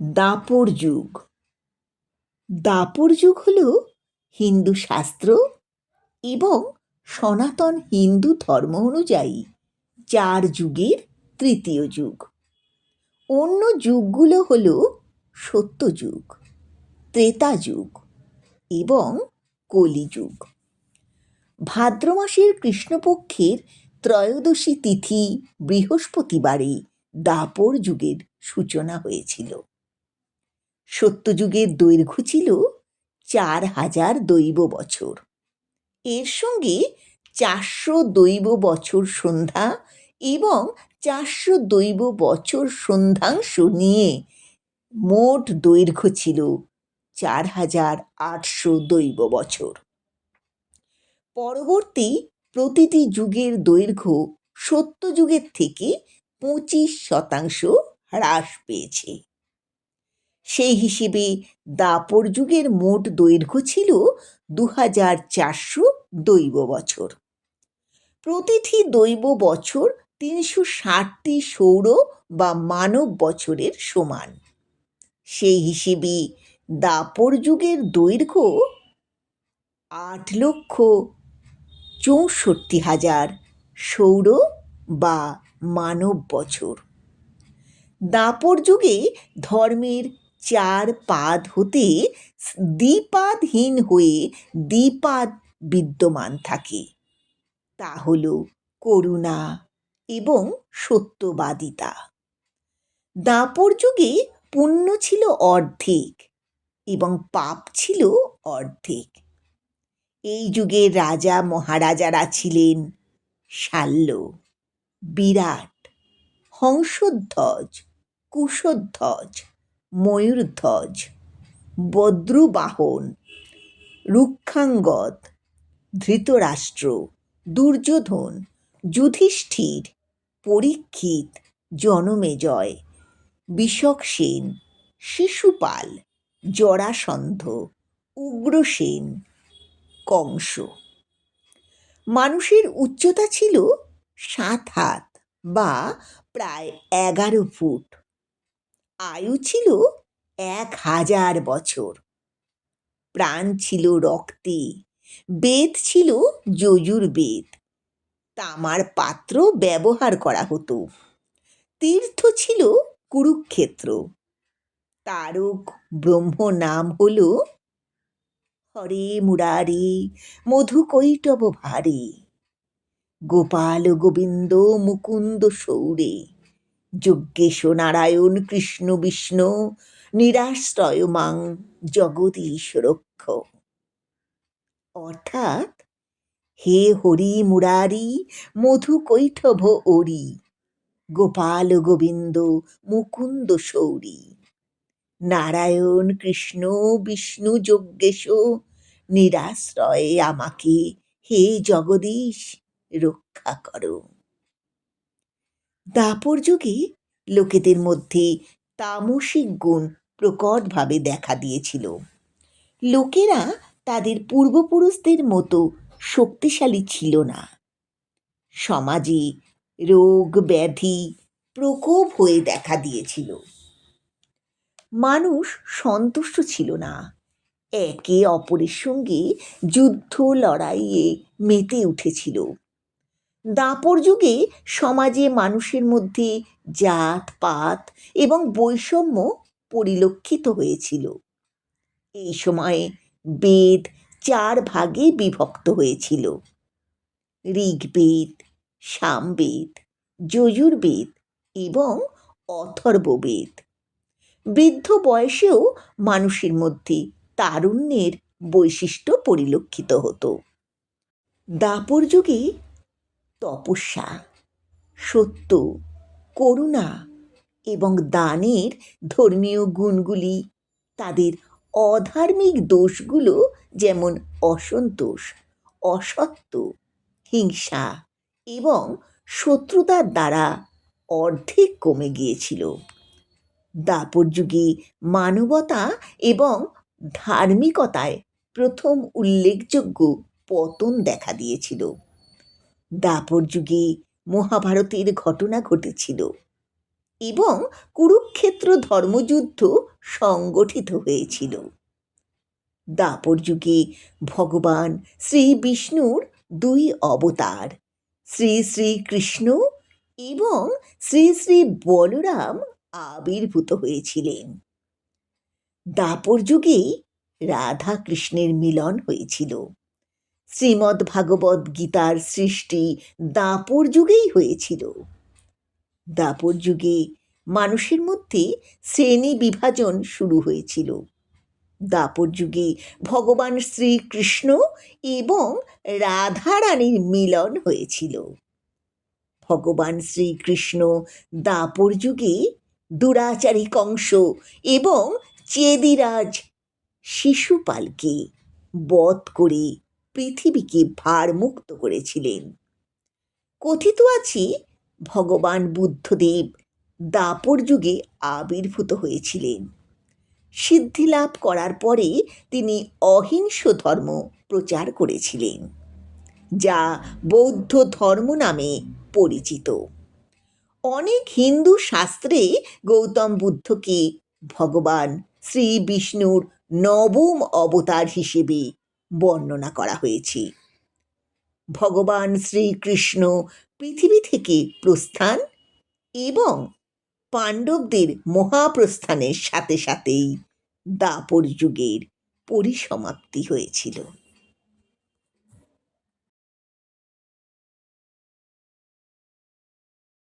দাপর যুগ। দাপর যুগ হল হিন্দু শাস্ত্র এবং সনাতন হিন্দু ধর্ম অনুযায়ী চার যুগের তৃতীয় যুগ। অন্য যুগগুলো হল সত্যযুগ ত্রেতা যুগ এবং কলিযুগ ভাদ্র মাসের কৃষ্ণপক্ষের ত্রয়োদশী তিথি বৃহস্পতিবারে দাপর যুগের সূচনা হয়েছিল। সত্যযুগের দৈর্ঘ্য ছিল চার হাজার দৈব বছর। এর সঙ্গে চারশো দৈব বছর সন্ধ্যা এবং চারশো দৈব বছর সন্ধ্যাংশ নিয়ে মোট দৈর্ঘ্য ছিল চার হাজার আটশো দৈব বছর। পরবর্তী প্রতিটি যুগের দৈর্ঘ্য সত্যযুগের থেকে পঁচিশ শতাংশ হ্রাস পেয়েছে। সেই হিসেবে দাপর যুগের মোট দৈর্ঘ্য ছিল দু হাজার চারশো দৈব বছর। প্রতিটি দৈব বছর তিনশো ষাটটি সৌর বা মানব বছরের সমান। সেই হিসেবে দাপর যুগের দৈর্ঘ্য আট লক্ষ চৌষট্টি হাজার সৌর বা মানব বছর। দাপর যুগে ধর্মের চার পাদ হতে দ্বিপাদহীন হয়ে দ্বিপাদ বিদ্যমান থাকে। তা হল করুণা এবং সত্যবাদিতা। দাপর যুগে পুণ্য ছিল অর্ধেক এবং পাপ ছিল অর্ধেক। এই যুগে রাজা মহারাজারা ছিলেন শাল্য, বিরাট, হংসধ্বজ, কুশধ্বজ ময়ূরধ্বজ, বদ্রুবাহন, রুক্ষাঙ্গদ, ধৃতরাষ্ট্র, দুর্যোধন, যুধিষ্ঠির, পরীক্ষিত, জনমেজয় বিষক সেন শিশুপাল, জরাসন্ধ, উগ্রসেন, কংস। মানুষের উচ্চতা ছিল সাত হাত বা প্রায় এগারো ফুট। আয়ু ছিল এক হাজার বছর। প্রাণ ছিল রক্তে, বেদ ছিল যজুর্বেদ। তামার পাত্র ব্যবহার করা হতো। তীর্থ ছিল কুরুক্ষেত্র। তারক ব্রহ্ম নাম হল হরে মুরারি মধু কৈটব ভারে। গোপাল গোবিন্দ মুকুন্দ সৌরে। যজ্ঞেশ নারায়ণ, কৃষ্ণ বিষ্ণু, নিরাশ্রয় মাং জগদীশ রক্ষ। অর্থাৎ, হে হরি মুরারি মধু কৈঠভ ওরি, গোপাল গোবিন্দ মুকুন্দ সৌরী। নারায়ণ, কৃষ্ণ বিষ্ণু যজ্ঞেশ নিরাশ্রয়ে আমাকে হে জগদীশ রক্ষা করো। দাপর যুগে লোকেদের মধ্যে তামসিক গুণ প্রকটভাবে দেখা দিয়েছিল। লোকেরা তাদের পূর্বপুরুষদের মতো শক্তিশালী ছিল না। সমাজে রোগ, ব্যাধি প্রকোপ হয়ে দেখা দিয়েছিল। মানুষ সন্তুষ্ট ছিল না। একে অপরের সঙ্গে যুদ্ধ লড়াইয়ে মেতে উঠেছিল। দাপর যুগে সমাজে মানুষের মধ্যে জাত, পাত এবং বৈষম্য পরিলক্ষিত হয়েছিল। এই সময়ে বেদ চার ভাগে বিভক্ত হয়েছিল। ঋগ্বেদ, সামবেদ, যজুর্বেদ এবং অথর্ববেদ। বৃদ্ধ বয়সেও মানুষের মধ্যে তারুণ্যের বৈশিষ্ট্য পরিলক্ষিত হতো। দাপর যুগে তপস্যা, সত্য, করুণা এবং দানের ধর্মীয় গুণগুলি। তাদের অধার্মিক দোষগুলো যেমন অসন্তোষ, অসত্য, হিংসা এবং শত্রুতার দ্বারা অর্ধেক কমে গিয়েছিল। দাপর যুগে মানবতা এবং ধার্মিকতায় প্রথম উল্লেখযোগ্য পতন দেখা দিয়েছিল। দাপর যুগে মহাভারতের ঘটনা ঘটেছিল এবং কুরুক্ষেত্র ধর্মযুদ্ধ সংগঠিত হয়েছিল। দাপর যুগে ভগবান শ্রী বিষ্ণুর দুই অবতার, শ্রী শ্রী কৃষ্ণ এবং শ্রী শ্রী বলরাম আবির্ভূত হয়েছিলেন। দাপর যুগেই রাধা কৃষ্ণের মিলন হয়েছিল। শ্রীমদ্ ভাগবত গীতার সৃষ্টি দাপর যুগেই হয়েছিল। দাপর যুগে মানুষের মধ্যে শ্রেণি বিভাজন শুরু হয়েছিল। দাপর যুগে ভগবান শ্রীকৃষ্ণ এবং রাধারানীর মিলন হয়েছিল। ভগবান শ্রীকৃষ্ণ দাপর যুগে দুরাচারী কংস এবং চেদিরাজ শিশুপালকে বধ করে পৃথিবীকে ভারমুক্ত করেছিলেন। কথিত আছে, ভগবান বুদ্ধদেব দাপর যুগে আবির্ভূত হয়েছিলেন। সিদ্ধি লাভ করার পরে তিনি অহিংস ধর্ম প্রচার করেছিলেন, যা বৌদ্ধ ধর্ম নামে পরিচিত। অনেক হিন্দু শাস্ত্রে গৌতম বুদ্ধকে ভগবান শ্রী বিষ্ণুর নবম অবতার হিসেবে বর্ণনা করা হয়েছে। ভগবান শ্রীকৃষ্ণ পৃথিবী থেকে প্রস্থান এবং পাণ্ডবদের মহাপ্রস্থানের সাথে সাথেই দাপর যুগের পরিসমাপ্তি হয়েছিল।